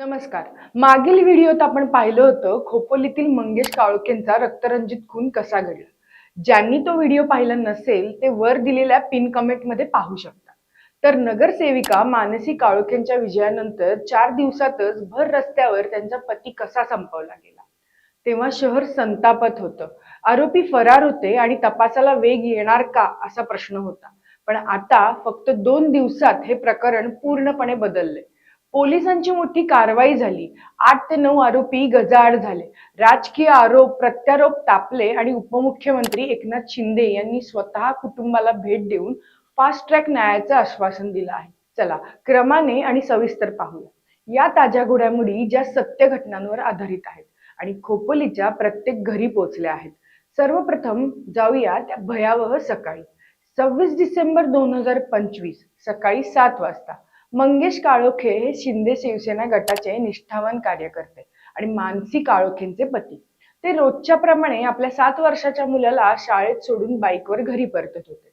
नमस्कार. मागील व्हिडिओत आपण पाहिलं होतं खोपोलीतील मंगेश काळोखेंचा रक्तरंजित खून कसा घडला? ज्यांनी तो व्हिडिओ पाहिला नसेल ते वर दिलेल्या पिन कमेंटमध्ये पाहू शकता. तर नगरसेविका मानसी काळोखेंच्या विजयानंतर चार दिवसातच भर रस्त्यावर त्यांचा पती कसा संपवला गेला? तेव्हा शहर संतापत होतं. आरोपी फरार होते आणि तपासाला वेग येणार का असा प्रश्न होता. पण आता फक्त दोन दिवसात हे प्रकरण पूर्णपणे बदलले पोलिसांची मोठी कारवाई झाली. आठ ते नऊ आरोपी गजाआड झाले. राजकीय आरोप प्रत्यारोप तापले आणि उपमुख्यमंत्री एकनाथ शिंदे यांनी स्वतः कुटुंबाला भेट देऊन फास्ट ट्रॅक न्यायाचं आश्वासन दिलं आहे. चला क्रमाने आणि सविस्तर पाहूया. या ताज्या घडामोडी ज्या सत्य घटनांवर आधारित आहेत आणि खोपोलीच्या प्रत्येक घरी पोचल्या आहेत. सर्वप्रथम जाऊया त्या भयावह सकाळी. सव्वीस डिसेंबर दोन हजार पंचवीस सकाळी सात वाजता. मंगेश काळोखे हे शिंदे शिवसेना गटाचे निष्ठावान कार्यकर्ते आणि मानसी काळोखेंचे पती. ते रोजच्या प्रमाणे आपल्या सात वर्षाच्या मुलाला शाळेत सोडून बाईकवर घरी परतत होते.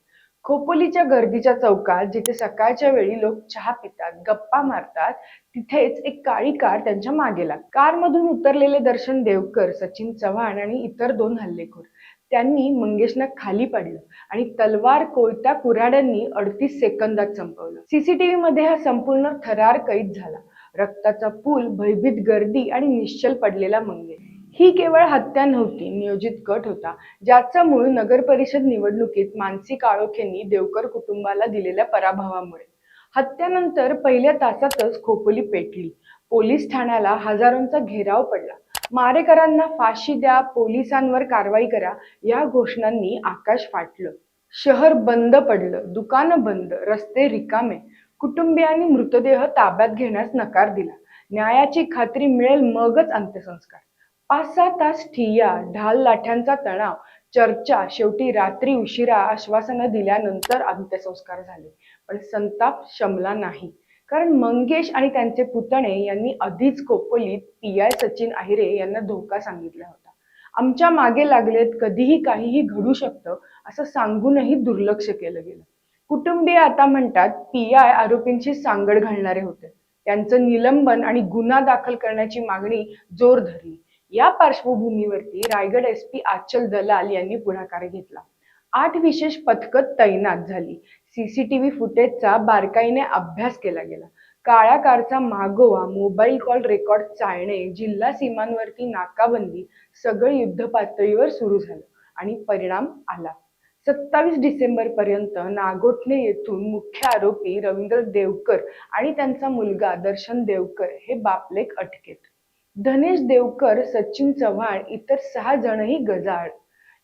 खोपोलीच्या गर्दीच्या चौकात जिथे सकाळच्या वेळी लोक चहा पितात गप्पा मारतात तिथेच एक काळी कार त्यांच्या मागे लागली. कारमधून उतरलेले दर्शन देवकर सचिन चव्हाण आणि इतर दोन हल्लेखोर. त्यांनी मंगेशना खाली पाडलं आणि तलवार कोयत्या कुऱ्हाड्यांनी अडतीस सेकंदात संपवलं. सीसीटीव्ही मध्ये हा संपूर्ण थरार कैद झाला. रक्ताचा पूल भयभीत गर्दी आणि निश्चल पडलेला मंगेश. ही केवळ हत्या नव्हती नियोजित कट होता ज्याचं मूळ नगर परिषद निवडणुकीत मानसी काळोखेंनी देवकर कुटुंबाला दिलेल्या पराभवामुळे. हत्यानंतर पहिल्या तासातच खोपोली पेटली. पोलीस ठाण्याला हजारोंचा घेराव पडला. मारेकरांना फाशी द्या पोलिसांवर कारवाई करा या घोषणांनी आकाश फाटलं. शहर बंद पडलं दुकानं बंद रस्ते रिकामे. कुटुंबियांनी मृतदेह ताब्यात घेण्यास नकार दिला. न्यायाची खात्री मिळेल मगच अंत्यसंस्कार. पाच सहा तास ठिय्या ढाल लाठ्यांचा तणाव चर्चा शेवटी रात्री उशिरा आश्वासनं दिल्यानंतर अंत्यसंस्कार झाले. पण संताप शमला नाही. कारण मंगेश आणि त्यांचे पुतणे यांनी आधीच खोपोलीत पी आय सचिन आहिरे यांना धोका सांगितला होता. आमच्या मागे लागलेत कधीही काहीही घडू शकतं असं सांगूनही दुर्लक्ष केलं गेलं. कुटुंबीय आता म्हणतात पी आय आरोपींची सांगड घालणारे होते. त्यांचं निलंबन आणि गुन्हा दाखल करण्याची मागणी जोर धरली. या पार्श्वभूमीवरती रायगड एस पी आचल दलाल यांनी पुढाकार घेतला. आठ विशेष पथकं तैनात झाली. सीसीटीव्ही फुटेजचा बारकाईने अभ्यास केला गेला. काळ्या कारचा मागोवा मोबाईल कॉल रेकॉर्ड चाळणे जिल्हा सीमांवरती नाकाबंदी सगळं युद्ध पातळीवर सुरू झालं आणि परिणाम आला. सत्तावीस डिसेंबर पर्यंत नागोठणे येथून मुख्य आरोपी रवींद्र देवकर आणि त्यांचा मुलगा दर्शन देवकर हे बापलेक अटकेत. धनेश देवकर सचिन चव्हाण इतर सहा जणही गजाळ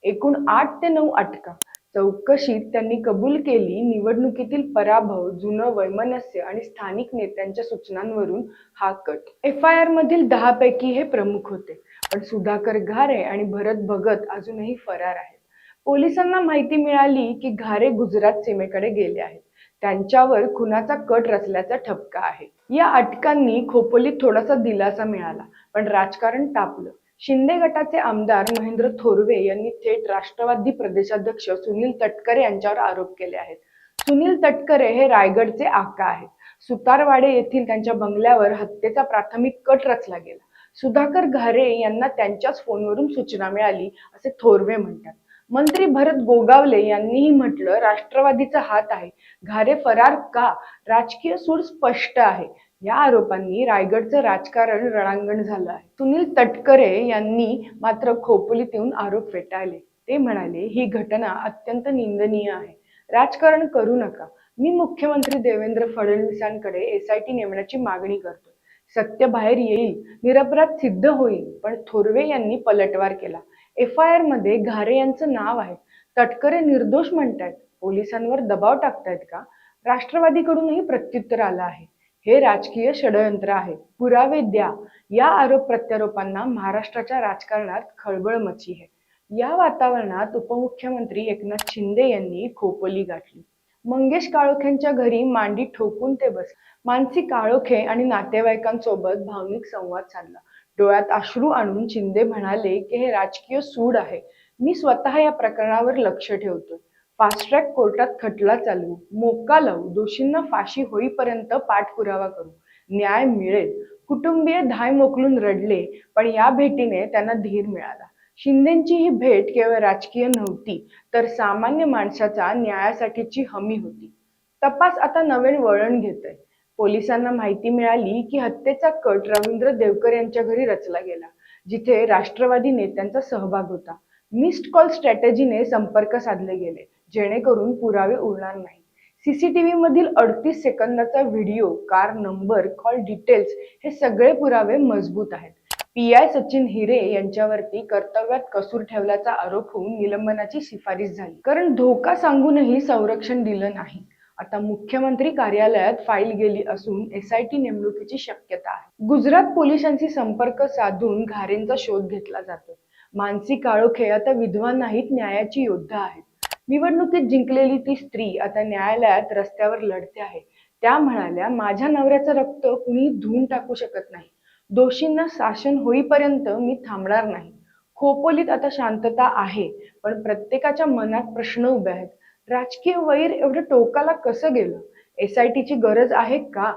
एकूण आठ ते नऊ अटका. चौकशीत त्यांनी कबूल केली. निवडणुकीतील पराभव जुनं वैमनस्य आणि स्थानिक नेत्यांच्या सूचनांवरून हा कट. एफ आय आर मधील दहा पैकी हे प्रमुख होते. पण सुधाकर घारे आणि भरत भगत अजूनही फरार आहेत. पोलिसांना माहिती मिळाली की घारे गुजरात सीमेकडे गेले आहेत. त्यांच्यावर खुनाचा कट रचल्याचा ठपका आहे. या अटकांनी खोपोलीत थोडासा दिलासा मिळाला पण राजकारण तापलं. शिंदे गटाचे आमदार महेंद्र थोरवे यांनी थेट राष्ट्रवादी प्रदेशाध्यक्ष सुनील तटकरे यांच्यावर आरोप केले आहेत. सुनील तटकरे हे रायगडचे आका आहेत. सुतारवाडे येथील त्यांच्या बंगल्यावर हत्येचा प्राथमिक कट रचला गेला. सुधाकर घारे यांना त्यांच्याच फोनवरून सूचना मिळाली असे थोरवे म्हणतात. मंत्री भरत गोगावले यांनीही म्हटलं राष्ट्रवादीचा हात आहे. घारे फरार का? राजकीय सूर स्पष्ट आहे. या आरोपांनी रायगडचं राजकारण रणांगण झालं आहे. सुनील तटकरे यांनी मात्र खोपोलीत येऊन आरोप फेटाळले. ते म्हणाले ही घटना अत्यंत निंदनीय आहे. राजकारण करू नका. मी मुख्यमंत्री देवेंद्र फडणवीसांकडे एस आय टी नेमण्याची मागणी करतो सत्य बाहेर येईल निरपराध सिद्ध होईल पण थोरवे यांनी पलटवार केला. एफ आय आरमध्ये घारे यांचं नाव आहे. तटकरे निर्दोष म्हणतायत. पोलिसांवर दबाव टाकतायत का? राष्ट्रवादीकडूनही प्रत्युत्तर आलं आहे. हे राजकीय षडयंत्र आहे. पुरावे द्या. या आरोप प्रत्यारोपांना महाराष्ट्राच्या राजकारणात खळबळ मची आहे. या वातावरणात उपमुख्यमंत्री एकनाथ शिंदे यांनी खोपोली गाठली. मंगेश काळोखेंच्या घरी मांडी ठोकून ते बस मानसी काळोखे आणि नातेवाईकांसोबत भावनिक संवाद साधला. डोळ्यात अश्रू आणून शिंदे म्हणाले की हे राजकीय सूड आहे. मी स्वतः या प्रकरणावर लक्ष ठेवतोय. फास्ट ट्रॅक कोर्टात खटला चालवू मोका लावू. दोषींना फाशी होईपर्यंत पाठपुरावा करू. न्याय मिळेल. कुटुंबीय धाय मोकलून रडले पण या भेटीने त्यांना धीर मिळाला. शिंदेची ही भेट केवळ राजकीय नव्हती तर सामान्य माणसाचा न्यायासाठीची हमी होती. तपास आता नवीन वळण घेतोय. पोलिसांना माहिती मिळाली की हत्येचा कट रवींद्र देवकर यांच्या घरी रचला गेला जिथे राष्ट्रवादी नेत्यांचा सहभाग होता. मिस्ड कॉल स्ट्रॅटेजीने संपर्क साधले गेले. जेणेकरून पुरावे उरणार नाही सीसीटीव्ही मधील अडतीस सेकंदाचा video car number call details हे सगळे पुरावे मजबूत आहेत. पी आय सचिन हिरे यांच्यावरती कर्तव्यात कसूर ठेवल्याचा आरोप होऊन निलंबनाची शिफारस झाली. कारण धोका सांगूनही संरक्षण दिलं नाही. आता मुख्यमंत्री कार्यालयात फाईल गेली असून एस आय टी नेमणुकीची शक्यता आहे. गुजरात पोलिसांशी संपर्क साधून घारेंचा शोध घेतला जातो. मानसी काळोखे आता विधवा नाहीत न्यायाची योद्धा आहेत. निवडणुकीत जिंकलेली ती स्त्री आता न्यायालयात रस्त्यावर लढते आहे. त्या म्हणाल्या माझ्या नवऱ्याचं रक्त कुणी धुवून टाकू शकत नाही. दोषींना शासन होईपर्यंत मी थांबणार नाही. खोपोलीत आता शांतता आहे पण प्रत्येकाच्या मनात प्रश्न उभे आहेत. राजकीय वैर एवढं टोकाला कसं गेलं? एस आय टीची गरज आहे का?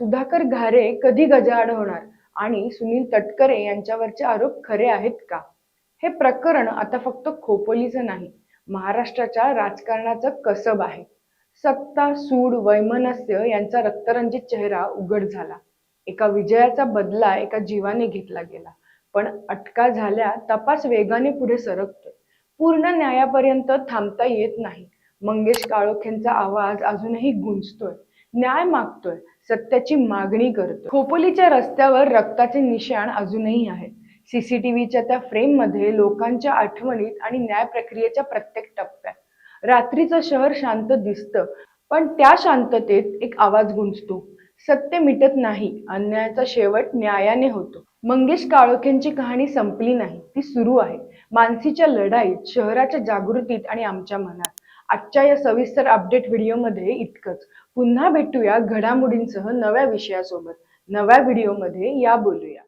सुधाकर घारे कधी गजाआड होणार? आणि सुनील तटकरे यांच्यावरचे आरोप खरे आहेत का? हे प्रकरण आता फक्त खोपोलीचं नाही महाराष्ट्राच्या राजकारणाचं कसब आहे. सत्ता सूड वैमनस्य यांचा रक्तरंजित चेहरा उघड झाला. एका विजयाचा बदला एका जीवाने घेतला गेला. पण अटका झाल्या तपास वेगाने पुढे सरकतोय. पूर्ण न्यायापर्यंत थांबता येत नाही. मंगेश काळोखेंचा आवाज अजूनही गुंजतोय. न्याय मागतोय. सत्याची मागणी करतोय. खोपोलीच्या रस्त्यावर रक्ताचे निशाण अजूनही आहेत. सीसीटीव्हीच्या त्या फ्रेममध्ये लोकांच्या आठवणीत आणि न्याय प्रक्रियेच्या प्रत्येक टप्प्यात. रात्रीचं शहर शांत दिसतं पण त्या शांततेत एक आवाज गुंजतो. सत्य मिटत नाही अन्यायाचा शेवट न्यायाने होतो. मंगेश काळोखेंची कहाणी संपली नाही ती सुरू आहे. मानसीच्या लढाईत शहराच्या जागृतीत आणि आमच्या मनात. आजच्या या सविस्तर अपडेट व्हिडिओमध्ये इतकंच. पुन्हा भेटूया घडामोडींसह नव्या विषयासोबत. नव्या व्हिडिओमध्ये या बोलूया.